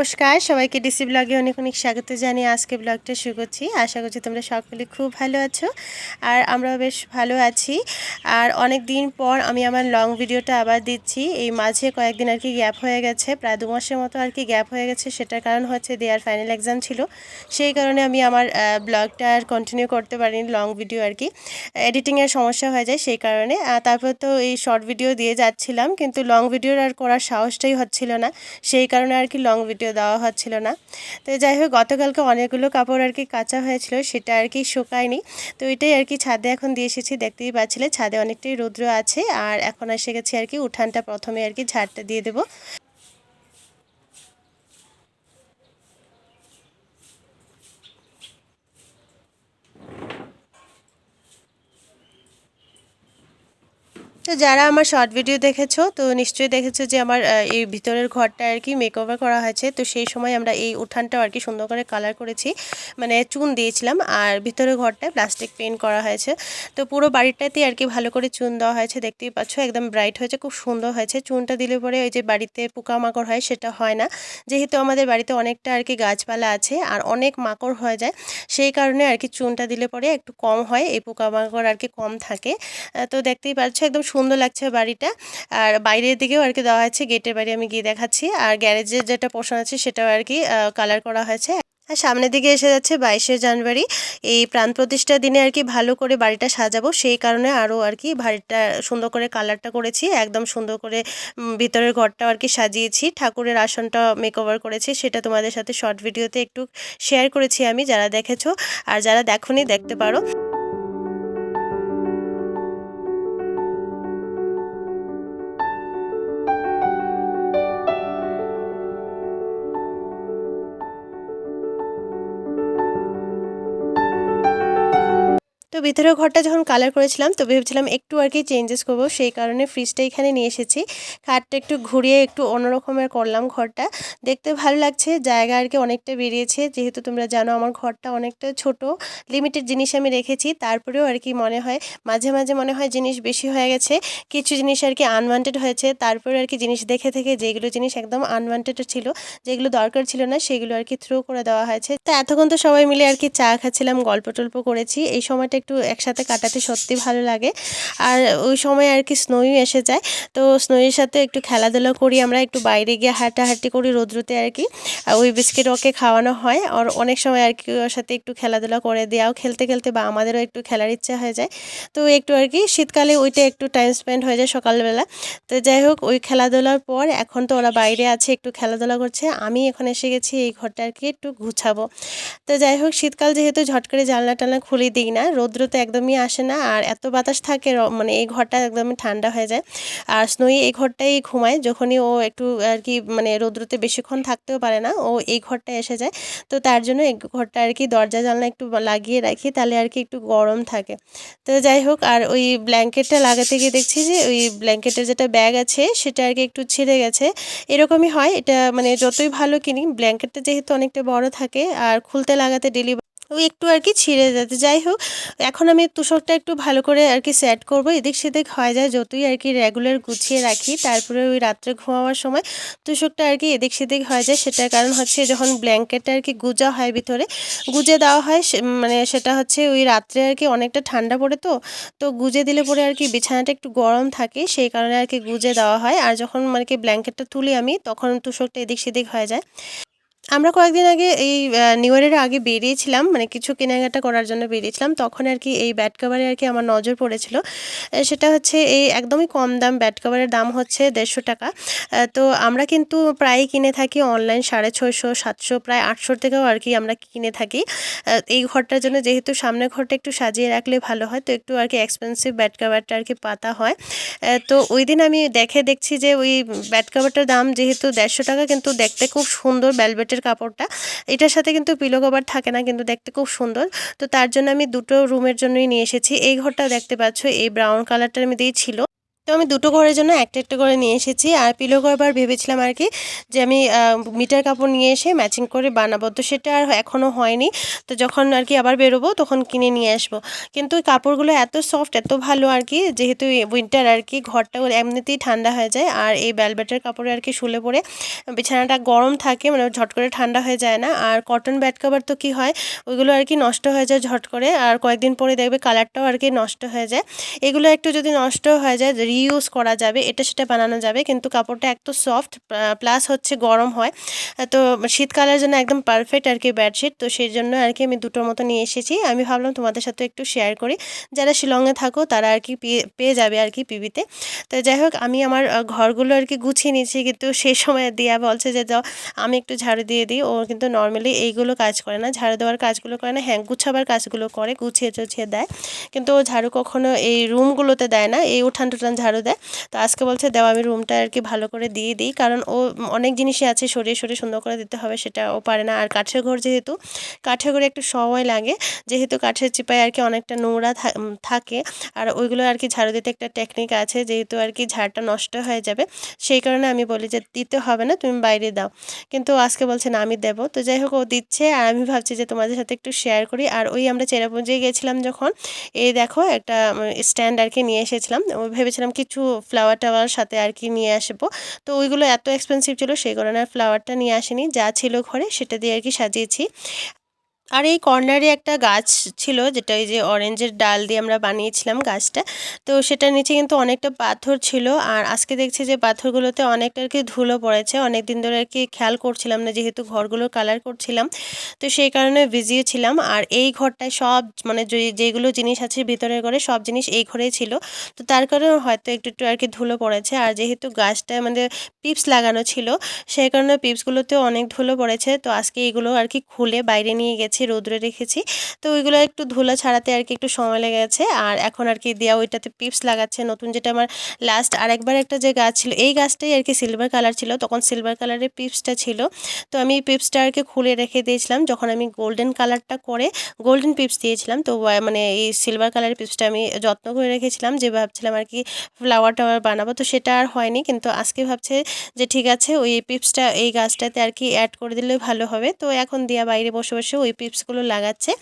নমস্কার, সবাইকে ডিসি ব্লগে অনেক অনেক স্বাগত জানিয়ে আজকে ব্লগটা শুরু করছি। আশা করছি তোমরা সকলে খুব ভালো আছো আর আমরাও বেশ ভালো আছি। আর অনেক দিন পর আমি আমার লং ভিডিওটা আবার দিচ্ছি। এই মাঝে কয়েকদিন আর কি গ্যাপ হয়ে গেছে, প্রায় দু মাসের মতো আর কি গ্যাপ হয়ে গেছে। সেটার কারণ হচ্ছে দেয়ার ফাইনাল এক্সাম ছিল। সেই কারণে আমি আমার ব্লগটা আর কন্টিনিউ করতে পারিনি লং ভিডিও আর কি। এডিটিংয়ের সমস্যা হয়ে যায় সেই কারণে। তারপর তো এই শর্ট ভিডিও দিয়ে যাচ্ছিলাম, কিন্তু লং ভিডিওর আর করার সাহসটাই হচ্ছিল না। সেই কারণে আর কি লং ভিডিও দেওয়া হচ্ছিল না। তো যাই হোক, গতকালকে অনেকগুলো কাপড় আর কি কাঁচা হয়েছিল, সেটা আর কি শুকায়নি। তো এটাই আর কি ছাদে এখন দিয়ে এসেছি, দেখতেই পাচ্ছিলে। ছাদে অনেকটাই রৌদ্র আছে, আর এখন এসে গেছি আর কি উঠানটা প্রথমে আর কি ঝাড়টা দিয়ে দেবো। তো যারা আমার শর্ট ভিডিও দেখেছ, তো নিশ্চয়ই দেখেছ যে আমার এই ভিতরের ঘরটা আর কি মেকওভার করা হয়েছে। তো সেই সময় আমরা এই উঠানটাও আর কি সুন্দর করে কালার করেছি। মানে চুন দিয়েছিলাম আর ভিতরের ঘরটায় প্লাস্টিক পেন্ট করা হয়েছে। তো পুরো বাড়িটাতেই আর কি ভালো করে চুন দেওয়া হয়েছে। দেখতেই পাচ্ছ একদম ব্রাইট হয়েছে, খুব সুন্দর হয়েছে। চুনটা দিলে পরে ওই যে বাড়িতে পোকামাকড় হয় সেটা হয় না। যেহেতু আমাদের বাড়িতে অনেকটা আর কি গাছপালা আছে আর অনেক মাকড় হয়ে যায়, সেই কারণে আর কি চুনটা দিলে পরে একটু কম হয়। এই পোকামাকড় আর কি কম থাকে। তো দেখতেই পাচ্ছ একদম সুন্দর লাগছে বাড়িটা। আর বাইরের দিকেও আর কি দেওয়া হয়েছে গেটের বাড়ি আমি গিয়ে দেখাচ্ছি। আর গ্যারেজের যেটা পোর্শন আছে সেটাও আর কি কালার করা হয়েছে। আর সামনের দিকে এসে যাচ্ছে বাইশে জানুয়ারি। এই প্রাণ প্রতিষ্ঠার দিনে আর কি ভালো করে বাড়িটা সাজাবো। সেই কারণে আরও আর কি বাড়িটা সুন্দর করে কালারটা করেছি, একদম সুন্দর করে ভিতরের ঘরটাও আর কি সাজিয়েছি। ঠাকুরের আসনটা মেকওভার করেছি, সেটা তোমাদের সাথে শর্ট ভিডিওতে একটু শেয়ার করেছি আমি, যারা দেখেছ। আর যারা দেখোনি, দেখতে পারো। ভিতরের ঘরটা যখন কালার করেছিলাম, তো ভেবেছিলাম একটু আর কি চেঞ্জেস করব। সেই কারণে ফ্রিজটা এখানে নিয়ে এসেছি। খাটটা একটু ঘুরিয়ে একটু অন্যরকমের করলাম ঘরটা। দেখতে ভালো লাগছে, জায়গা আর কি অনেকটা বেরিয়েছে। যেহেতু তোমরা জানো আমার ঘরটা অনেকটা ছোট লিমিটেড জিনিস আমি রেখেছি। তারপরেও আর কি মনে হয়, মাঝে মাঝে মনে হয় জিনিস বেশি হয়ে গেছে। কিছু জিনিস আর কি আনওয়ান্টেড হয়েছে। তারপরে আর কি জিনিস দেখে থেকে যেগুলো জিনিস একদম আনওয়ান্টেড ছিল, যেগুলো দরকার ছিল না, সেগুলো আর কি থ্রো করে দেওয়া হয়েছে। তা এতক্ষণ তো সবাই মিলে আর কি চা খাচ্ছিলাম, গল্প টল্প করেছি। এই সময়টা একটু একসাথে কাটাতে সত্যি ভালো লাগে। আর ওই সময় আর কি স্নোই এসে যায়। তো স্নোয়ের সাথে একটু খেলাধুলা করি আমরা, একটু বাইরে গিয়ে হাঁটাহাঁটি করি রোদ্রুতে আর কি ওই বিস্কিট ওকে খাওয়ানো হয়। আর অনেক সময় আর কি ওর সাথে একটু খেলাধুলা করে দেওয়াও। খেলতে খেলতে বা আমাদেরও একটু খেলার ইচ্ছা হয়ে যায়। তো একটু আর কি শীতকালে ওইটা একটু টাইম স্পেন্ড হয়ে যায় সকালবেলা। তো যাই হোক, ওই খেলাধুলার পর এখন তো ওরা বাইরে আছে, একটু খেলাধুলা করছে। আমি এখন এসে গেছি, এই ঘরটা আর কি একটু গুছাবো। তো যাই হোক, শীতকাল যেহেতু ঝট করে জানলা টানলা খুলে দিই না রৌদ্রতে একদমই আসে না, আর এত বাতাস থাকে মানে এই ঘরটা একদমই ঠান্ডা হয়ে যায়। আর স্নোই এই ঘরটাই ঘুমায়, যখনই ও একটু আর কি মানে রৌদ্রতে বেশিক্ষণ থাকতেও পারে না, ও এই ঘরটা এসে যায়। তো তার জন্য এই ঘরটা আর কি দরজা জানলা একটু লাগিয়ে রাখি, তাহলে আর কি একটু গরম থাকে। তো যাই হোক, আর ওই ব্ল্যাঙ্কেটটা লাগাতে গিয়ে দেখছি যে ওই ব্ল্যাঙ্কেটের যেটা ব্যাগ আছে, সেটা আর কি একটু ছিঁড়ে গেছে। এরকমই হয়, এটা মানে যতই ভালো কিনি, ব্ল্যাঙ্কেটটা যেহেতু অনেকটা বড় থাকে, আর খুলতে লাগাতে ডেলি ওই একটু আর কি ছিঁড়ে যাতে। যাই হোক, এখন আমি তুষকটা একটু ভালো করে আর কি সেট করব। এদিক সেদিক হয়ে যায়, যতই আর কি রেগুলার গুছিয়ে রাখি। তারপরে ওই রাত্রে ঘুমাবার সময় তুষকটা আর কি এদিক সেদিক হয়ে যায়। সেটার কারণ হচ্ছে যখন ব্ল্যাঙ্কেটটা আর কি গুজা হয় ভিতরে, গুজে দেওয়া হয় মানে সেটা হচ্ছে ওই রাত্রে আর কি অনেকটা ঠান্ডা পড়ে তো তো গুজে দিলে পরে আর কি বিছানাটা একটু গরম থাকে। সেই কারণে আর কি গুজে দেওয়া হয়। আর যখন মানে কি ব্ল্যাঙ্কেটটা তুলি আমি, তখন তুষকটা এদিক সেদিক হয়ে যায়। আমরা কয়েকদিন আগে এই নিউ ইয়ারের আগে বেরিয়েছিলাম মানে কিছু কেনাকাটা করার জন্য বেরিয়েছিলাম, তখন আর কি এই ব্যাট কাভারে আর কি আমার নজর পড়েছিল। সেটা হচ্ছে এই একদমই কম দাম ব্যাট কাভারের দাম হচ্ছে দেড়শো টাকা। তো আমরা কিন্তু প্রায় কিনে থাকি অনলাইন সাড়ে ছয়শো, সাতশো, প্রায় আটশোর থেকেও আর কি আমরা কিনে থাকি। এই ঘরটার জন্য যেহেতু সামনের ঘরটা একটু সাজিয়ে রাখলে ভালো হয়, তো একটু আর কি এক্সপেন্সিভ ব্যাট কাভারটা আর কি পাতা হয়। তো ওই দিন আমি দেখে দেখছি যে ওই ব্যাট কাভারটার দাম যেহেতু দেড়শো টাকা, কিন্তু দেখতে খুব সুন্দর ভেলভেটের কাপড়টা। এটার সাথে কিন্তু পিলো কভার থাকে না, কিন্তু দেখতে খুব সুন্দর। তো তার জন্য আমি দুটো রুমের জন্যই নিয়ে এসেছি। এই ঘরটা দেখতে পাচ্ছ, এই ব্রাউন কালারটার মধ্যেই ছিল। তো আমি দুটো ঘরের জন্য একটা একটা করে নিয়ে এসেছি। আর পিলো কভার ভেবেছিলাম আর কি যে আমি মিটার কাপড় নিয়ে এসে ম্যাচিং করে বানাবো। তো সেটা আর এখনও হয়নি। তো যখন আর কি আবার বেরোবো, তখন কিনে নিয়ে আসব। কিন্তু কাপড়গুলো এত সফট এত ভালো আর কি, যেহেতু উইন্টার আর কি ঘরটা এমনিতেই ঠান্ডা হয়ে যায়। আর এই ব্যালবেটের কাপড়ে আর কি শুলে পড়ে বিছানাটা গরম থাকে মানে ঝট করে ঠান্ডা হয়ে যায় না। আর কটন ব্যাট কভার তো কি হয়, ওইগুলো আর কি নষ্ট হয়ে যায় ঝট করে আর কয়েকদিন পরে দেখবে কালারটাও আর কি নষ্ট হয়ে যায়। এগুলো একটু যদি নষ্ট হয়ে যায় রিইউজ করা যাবে, এটা সেটা বানানো যাবে, কিন্তু কাপড়টা এত সফট প্লাস হচ্ছে গরম হয়। তো শীতকালের জন্য একদম পারফেক্ট আর কি বেডশিট তো সেই জন্য আর কি আমি দুটোর মতো নিয়ে এসেছি। আমি ভাবলাম তোমাদের সাথে একটু শেয়ার করি। যারা শিলংয়ে থাকো, তারা আর কি পেয়ে- যাবে আর কি পিবিতে তো। যাই হোক, আমি আমার ঘরগুলো আর কি গুছিয়ে নিয়েছি, কিন্তু সেই সময় দিয়া বলছে যে, যাও, আমি একটু ঝাড়ু দিয়ে দিই। ও কিন্তু নর্মালি এইগুলো কাজ করে না। ঝাড়ু দেওয়ার কাজগুলো করে না হ্যাঁ গুছাবার কাজগুলো করে গুছিয়ে টুছিয়ে দেয়। কিন্তু ও ঝাড়ু কখনো এই রুমগুলোতে দেয় না। এই উঠান টুঠান ঝাড়ু দেয়। তো আজকে বলছে, দেও, আমি রুমটা আর কি ভালো করে দিয়ে দিই। কারণ ও অনেক জিনিসই আছে, সরিয়ে সরিয়ে সুন্দর করে দিতে হবে, সেটা ও পারে না। আর কাঠের ঘর যেহেতু, কাঠের ঘরে একটু সময় লাগে। যেহেতু কাঠের চিপায় আর কি অনেকটা নোংরা থাকে, আর ওইগুলো আর কি ঝাড়ু দিতে একটা টেকনিক আছে, যেহেতু আর কি ঝাড়টা নষ্ট হয়ে যাবে। সেই কারণে আমি বলি যে, দিতে হবে না, তুমি বাইরে দাও। কিন্তু আজকে বলছে, না, আমি দেবো। তো যাই হোক, ও দিচ্ছে, আর আমি ভাবছি যে, তোমাদের সাথে একটু শেয়ার করি। আর ওই আমরা চেরাপুঞ্জি গেছিলাম যখন, এই দেখো একটা স্ট্যান্ড আর কি নিয়ে এসেছিলাম। ও ভেবেছিলাম কিছু ফ্লাওয়ার টাওয়ার সাথে আর কি নিয়ে আসব। তো ওইগুলো এত এক্সপেন্সিভ ছিল, সেই কারণে আর ফ্লাওয়ারটা নিয়ে আসিনি। যা ছিল ঘরে সেটা দিয়ে আর কি সাজিয়েছি। আর এই কর্নারে একটা গাছ ছিল, যেটা ওই যে অরেঞ্জের ডাল দিয়ে আমরা বানিয়েছিলাম গাছটা। তো সেটার নিচে কিন্তু অনেকটা পাথর ছিল। আর আজকে দেখছি যে পাথরগুলোতে অনেকটা আর কি ধুলো পড়েছে। অনেক দিন ধরে আর কি খেয়াল করছিলাম না, যেহেতু ঘরগুলোর কালার করছিলাম। তো সেই কারণে ভিজিয়ে ছিলাম। আর এই ঘরটায় সব মানে যেগুলো জিনিস আছে ভিতরের ঘরে, সব জিনিস এই ঘরেই ছিল। তো তার কারণে হয়তো একটু একটু আর কি ধুলো পড়েছে। আর যেহেতু গাছটা আমাদের পিপস লাগানো ছিল, সেই কারণে পিপসগুলোতেও অনেক ধুলো পড়েছে। তো আজকে এগুলো আর কি খুলে বাইরে নিয়ে গেছি। রোদ্রে রেখেছি। তো ওইগুলো একটু ধুলো ছাড়াতে আর কি একটু সময় লেগে গেছে। আর এখন আর কি দেওয়া ওইটাতে পিপস লাগাচ্ছে। নতুন যেটা আমার লাস্ট আরেকবার একটা যে গাছ ছিল, এই গাছটাই আর কি সিলভার কালার ছিল। তখন সিলভার কালারের পিপসটা ছিল। তো আমি এই পিপসটা আর কি খুলে রেখে দিয়েছিলাম। যখন আমি গোল্ডেন কালারটা করে গোল্ডেন পিপস দিয়েছিলাম, তো মানে এই সিলভার কালারের পিপসটা আমি যত্ন করে রেখেছিলাম যে ভাবছিলাম আর কি ফ্লাওয়ার টাওয়ার বানাবো। তো সেটা আর হয়নি। কিন্তু আজকে ভাবছে যে ঠিক আছে, ওই পিপসটা এই গাছটাতে আর কি অ্যাড করে দিলে ভালো হবে। তো এখন দিয়া বাইরে বসে বসে ওই পিপসগুলো লাগাচ্ছে।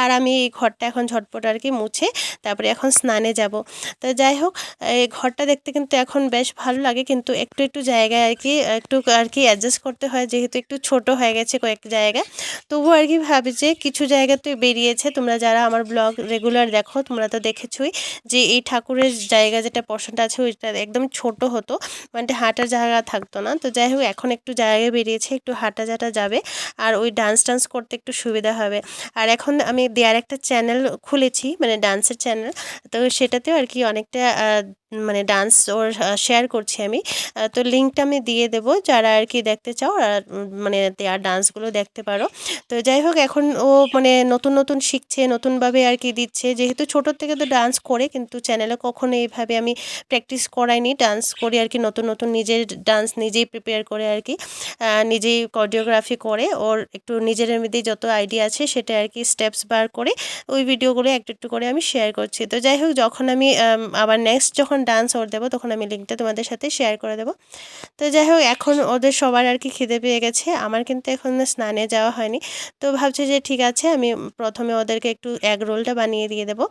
আর আমি এই ঘরটা এখন ঝটপট আর কি মুছে তারপরে এখন স্নানে যাব। তো যাই হোক, এই ঘরটা দেখতে কিন্তু এখন বেশ ভালো লাগে, কিন্তু একটু একটু জায়গায় আর কি, একটু আর কি অ্যাডজাস্ট করতে হয়, যেহেতু একটু ছোট হয়ে গেছে কয়েক জায়গায় তবুও আর কি ভাবি যে কিছু জায়গাতে বেরিয়েছে, তোমরা যারা আমার ব্লগ রেগুলার দেখো, তোমরা তো দেখেছোই যে এই ঠাকুরের জায়গা যেটা পোর্শনটা আছে, ওইটা একদম ছোট হতো মানে হাঁটার জায়গা থাকতো না। তো যাই হোক, এখন একটু জায়গা বেরিয়েছে, একটু হাঁটা জাটা যাবে। আর ওই ডান্স টান্স করতে একটু সুবিধা হবে। আর এখন আমি দেয়ার একটা চ্যানেল খুলেছি মানে ডান্সের চ্যানেল তো সেটাতেও আর কি অনেকটা মানে ডান্স ওর শেয়ার করছি আমি। তো লিঙ্কটা আমি দিয়ে দেব, যারা আর কি দেখতে চাও, আর মানে দেয়ার ডান্সগুলো দেখতে পারো। তো যাই হোক, এখন ও মানে নতুন নতুন শিখছে নতুনভাবে আর কি দিচ্ছে। যেহেতু ছোটোর থেকে তো ডান্স করে, কিন্তু চ্যানেলে কখনো এইভাবে আমি প্র্যাকটিস করাইনি। ডান্স করি আর কি নতুন নতুন নিজের ডান্স নিজেই প্রিপেয়ার করে আর কি। নিজেই কোরিওগ্রাফি করে। ওর একটু নিজের মধ্যে যত আইডিয়া আছে, সেটা আর কি স্টেপস বার করে, ওই ভিডিওগুলো একটু একটু করে আমি শেয়ার করছি। তো যাই হোক, যখন আমি আবার নেক্সট যখন ডান্স ওর দেবো, তখন আমি লিঙ্কটা তোমাদের সাথে শেয়ার করে দেবো। তো যাই হোক, এখন ওদের সবার আর কি খিদে পেয়ে গেছে, আমার কিন্তু এখন স্নানে যাওয়া হয়নি। তো ভাবছি যে ঠিক আছে, আমি প্রথমে ওদেরকে একটু এগ রোলটা বানিয়ে দিয়ে দেবো।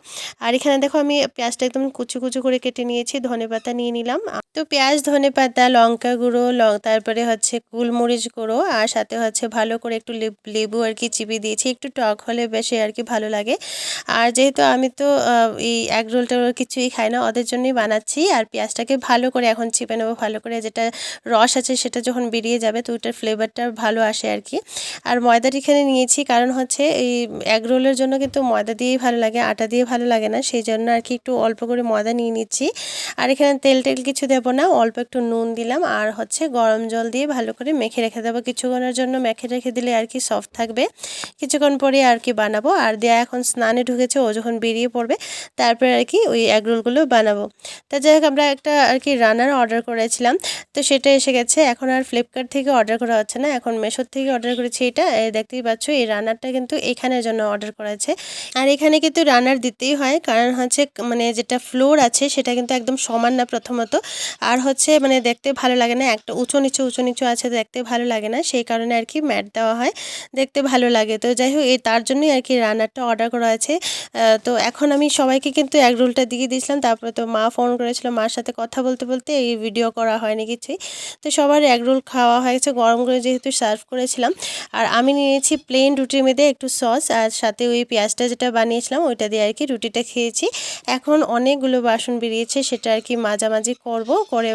আর এখানে দেখো, আমি পেঁয়াজটা একদম কুচু কুচু করে কেটে নিয়েছি, ধনে পাতা নিয়ে নিলাম। তো পেঁয়াজ, ধনে পাতা, লঙ্কা গুঁড়ো তারপরে হচ্ছে গোলমরিচ গুঁড়ো, আর সাথে হচ্ছে ভালো করে একটু লেবু আর কি চিপে দিয়েছি, একটু টক হলে বেশি আর কি ভালো লাগে। আর যেহেতু আমি তো এই এগ রোলটা কিছুই খাই না, ওদের জন্যই বানাচ্ছি। আর পেঁয়াজটাকে ভালো করে এখন চিপে নেব, ভালো করে যেটা রস আছে সেটা যখন বেরিয়ে যাবে তো ওটার ফ্লেভারটা ভালো আসে আর কি। আর ময়দাটা এখানে নিয়েছি কারণ হচ্ছে এই এগ রোলের জন্য কিন্তু ময়দা দিয়েই ভালো লাগে, আটা দিয়ে ভালো লাগে না, সেই জন্য আর কি একটু অল্প করে ময়দা নিয়ে নিচ্ছি। আর এখানে তেল টেল কিছু দেবো না, অল্প একটু নুন দিলাম আর হচ্ছে গরম জল দিয়ে ভালো করে মেখে রেখে দেবো। কিছুক্ষণের জন্য মেখে রেখে দিলে আর কি সফট থাকবে। কিছুক্ষণ পরে আর কি বানাবো আর দেয়া এখন স্নানে ঢুকেছে, ও যখন বেরিয়ে পড়বে তারপরে আর কি ওই এগ রোলগুলো বানাবো। তো যাই হোক, আমরা একটা আর কি রানার অর্ডার করেছিলাম। তো সেটা এসে গেছে। এখন আর ফ্লিপকার্ট থেকে অর্ডার করা হচ্ছে না। এখন মেশোর থেকে অর্ডার করেছি এটা। দেখতেই পাচ্ছ, এই রানারটা কিন্তু এখানের জন্য অর্ডার করা আছে আর এখানে কিন্তু রানার দিতেই হয়। কারণ হচ্ছে মানে যেটা ফ্লোর আছে, সেটা কিন্তু একদম সমান না প্রথমত। আর হচ্ছে মানে দেখতে ভালো লাগে না। একটা উঁচু নিচু উঁচু নিচু আছে, দেখতে ভালো লাগে না। সেই কারণে আর কি ম্যাট দেওয়া হয়। দেখতে ভালো লাগে। তো যাই হোক, এই তার জন্যই আর কি রানারটা অর্ডার করা আছে তো এখন আমি সবাইকে কিন্তু এক রোলটা দিয়ে দিয়েছিলাম। তারপরে তো মা ফোন করেছিল মার সাথে কথা বলতে বলতে এই ভিডিও করা হয়নি কিছুই। তো সবার এক রোল খাওয়া হয়েছে গরম করে যেহেতু সার্ভ করেছিলাম। আর আমি নিয়েছি প্লেন রুটির মধ্যে একটু সস আর সাথে ওই পেঁয়াজটা যেটা বানিয়েছিলাম ওইটা দিয়ে আর কি রুটিটা খেয়েছি। এখন অনেকগুলো বাসন বেরিয়েছে, সেটা আর কি মাঝামাঝি করব, করে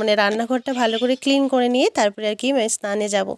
মানে রান্নাঘরটা ভালো করে ক্লিন করে নিয়ে তারপরে আর কি স্নানে যাব।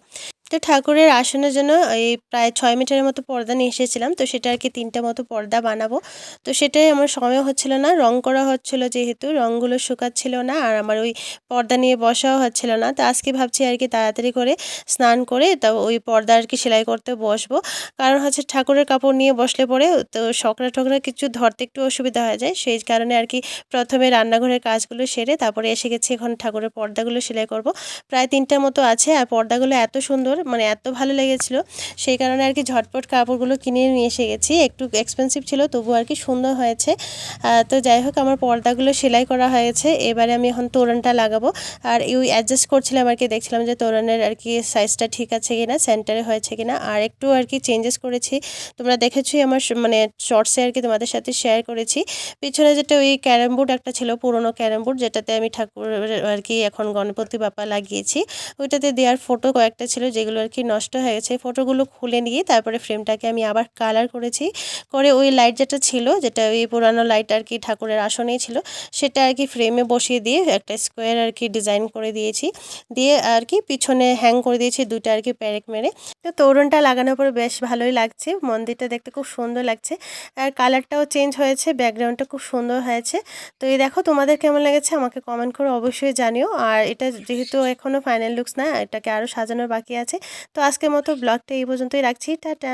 তো ঠাকুরের আসনের জন্য এই প্রায় ছয় মিটারের মতো পর্দা নিয়ে এসেছিলাম। তো সেটা আর কি তিনটা মতো পর্দা বানাবো। তো সেটাই আমার সময় হচ্ছিল না, রং করা হচ্ছিল যেহেতু রঙগুলো শুকাচ্ছিল না আর আমার ওই পর্দা নিয়ে বসাও হচ্ছিল না। তো আজকে ভাবছি আর কি তাড়াতাড়ি করে স্নান করে তা ওই পর্দা আর কি সেলাই করতে বসবো। কারণ হচ্ছে ঠাকুরের কাপড় নিয়ে বসলে পরে তো সকরা টকরা কিছু ধরতে একটু অসুবিধা হয়ে যায়। সেই কারণে আর কি প্রথমে রান্নাঘরের কাজগুলো সেরে তারপরে এসে গেছি এখন ঠাকুরের পর্দাগুলো সেলাই করব। প্রায় তিনটার মতো আছে আর পর্দাগুলো এত সুন্দর মানে এত ভালো লেগেছিল। সেই কারণে আর কি ঝটপট কাপড়গুলো কিনে নিয়ে এসে গেছি। একটু এক্সপেন্সিভ ছিল তবু আর কি সুন্দর হয়েছে। তো যাই হোক, আমার পর্দাগুলো সেলাই করা হয়েছে। এবারে আমি এখন তোরণটা লাগাবো। আর ওই অ্যাডজাস্ট করছিলাম আর কি, দেখছিলাম যে তোরণের আর কি সাইজটা ঠিক আছে কিনা সেন্টারে হয়েছে কিনা। আর একটু আর কি চেঞ্জেস করেছি। তোমরা দেখেছোই আমার মানে শর্টসে আর কি তোমাদের সাথে শেয়ার করেছি। পিছনে যেটা ওই ক্যারাম বোর্ড একটা ছিল, পুরনো ক্যারাম বোর্ড যেটাতে আমি ঠাকুর আর কি এখন গণপতি বাপ্পা লাগিয়েছি। ওইটাতে দেওয়ার ফটো কয়েকটা ছিল যেগুলো আর কি নষ্ট হয়ে গেছে ফটোগুলো খুলে নিয়ে তারপরে ফ্রেমটাকে আমি আবার কালার করেছি। করে ওই লাইট যেটা ছিল, যেটা ওই পুরানো লাইট আর কি ঠাকুরের আসনেই ছিল, সেটা আর কি ফ্রেমে বসিয়ে দিয়ে একটা স্কোয়ার আর কি ডিজাইন করে দিয়েছি। দিয়ে আর কি পিছনে হ্যাং করে দিয়েছি দুটো আর কি প্যারেক মেরে। তো তোরণটা লাগানোর পরে বেশ ভালোই লাগছে, মন্দিরটা দেখতে খুব সুন্দর লাগছে। আর কালারটাও চেঞ্জ হয়েছে ব্যাকগ্রাউন্ডটা খুব সুন্দর হয়েছে। তো এই দেখো তোমাদের কেমন লেগেছে আমাকে কমেন্ট করে অবশ্যই জানিও। আর এটা যেহেতু এখনও ফাইনাল লুকস না, এটাকে আরও সাজানোর বাকি আছে। তো আজকের মতো ব্লগটা এই পর্যন্তই রাখছি টাটা।